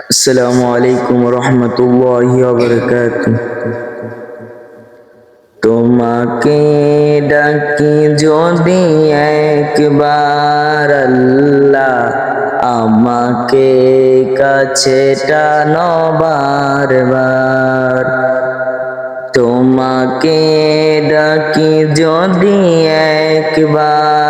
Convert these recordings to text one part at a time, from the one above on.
আসসালামু আলাইকুম রহমতুল্লাহি তোমাকে ডাকি যদি একবার আল্লাহ আমাকে কাছে টানো বারবার। তোমাকে ডাকি যদি একবার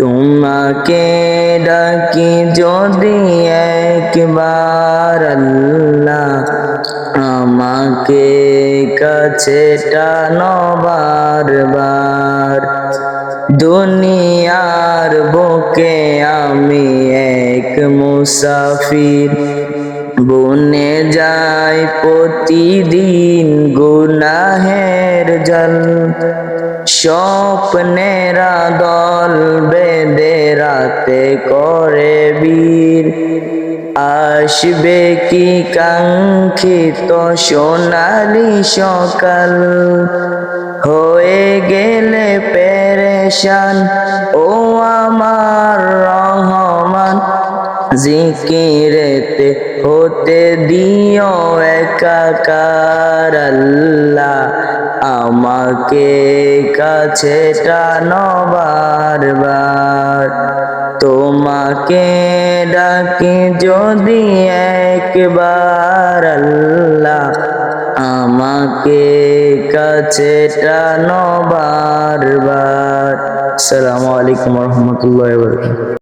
তোমাকে ডাকি যদি একবার আল্লাহ আমাকে কাছে টানো বারবার। দুনিয়ার বুকে আমি এক মুসাফির, বনে যাই প্রতিদিন গুনাহের জল। স্বপ্নেরা দল রাতে করে বীর। আসবে কি কাঙ্ক্ষিত সোনালি সকাল? হয়ে গেলে পেরেশান, ও আমার রহমান। জিকিরেতে হতে দিও একাকার আল্লাহ। আমাকে কাছে টানো বারবার। তোমাকে ডাকি যদি একবার আল্লাহ আমাকে কাছে টানো বারবার। আসসালামু আলাইকুম রহমতুল্লাহ